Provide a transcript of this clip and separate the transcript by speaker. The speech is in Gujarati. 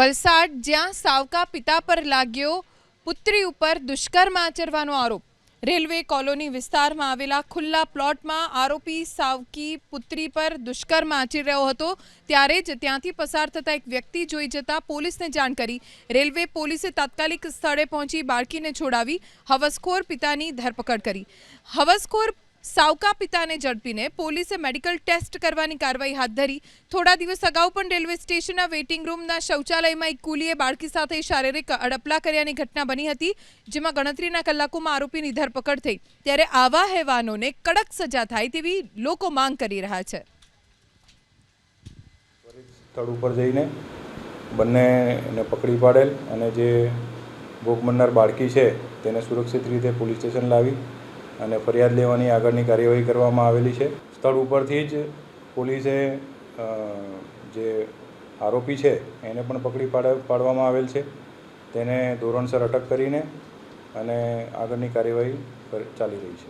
Speaker 1: વલસાડ, જ્યાં સાવકા પિતા પર લાગ્યો પુત્રી ઉપર દુષ્કર્મ આચરવાનો આરોપ. રેલવે કોલોની વિસ્તારમાં આવેલા ખુલ્લા પ્લોટમાં આરોપી સાવકી પુત્રી પર દુષ્કર્મ આચરી રહ્યો હતો. ત્યારે જ ત્યાંથી પસાર થતા એક વ્યક્તિ જોઈ જતા પોલીસને જાણ કરી. રેલવે પોલીસે તાત્કાલિક સ્થળે પહોંચી બાળકીને છોડાવી હવસખોર પિતાની ધરપકડ કરી. હવસખોર સાવકા પિતાને ઝડપીને પોલીસે મેડિકલ ટેસ્ટ કરવાની કાર્યવાહી હાથ ધરી. થોડા દિવસ અગાઉ પણ રેલવે સ્ટેશનના વેઇટિંગ રૂમના શૌચાલયમાં એક કુલીએ બાળકી સાથે શારીરિક અડપલા કર્યાની ઘટના બની હતી, જેમાં ગણતરીના કલાકોમાં આરોપીની ધરપકડ થઈ. ત્યારે આવા હેવાનોને કડક સજા થાય તેવી લોકો માંગ કરી રહ્યા છે.
Speaker 2: સ્થળ ઉપર જઈને બંનેને પકડી પાડેલ અને જે ભોગ બાળકી છે તેને સુરક્ષિત રીતે પોલીસ સ્ટેશન લાવી અને ફરિયાદ લેવાની આગળની કાર્યવાહી કરવામાં આવેલી છે. સ્થળ ઉપરથી જ પોલીસે જે આરોપી છે, એને પણ પકડી પાડ, પાડવામાં આવેલ છે. તેને ધોરણસર અટક કરીને અને આગળની કાર્યવાહી ચાલી રહી છે.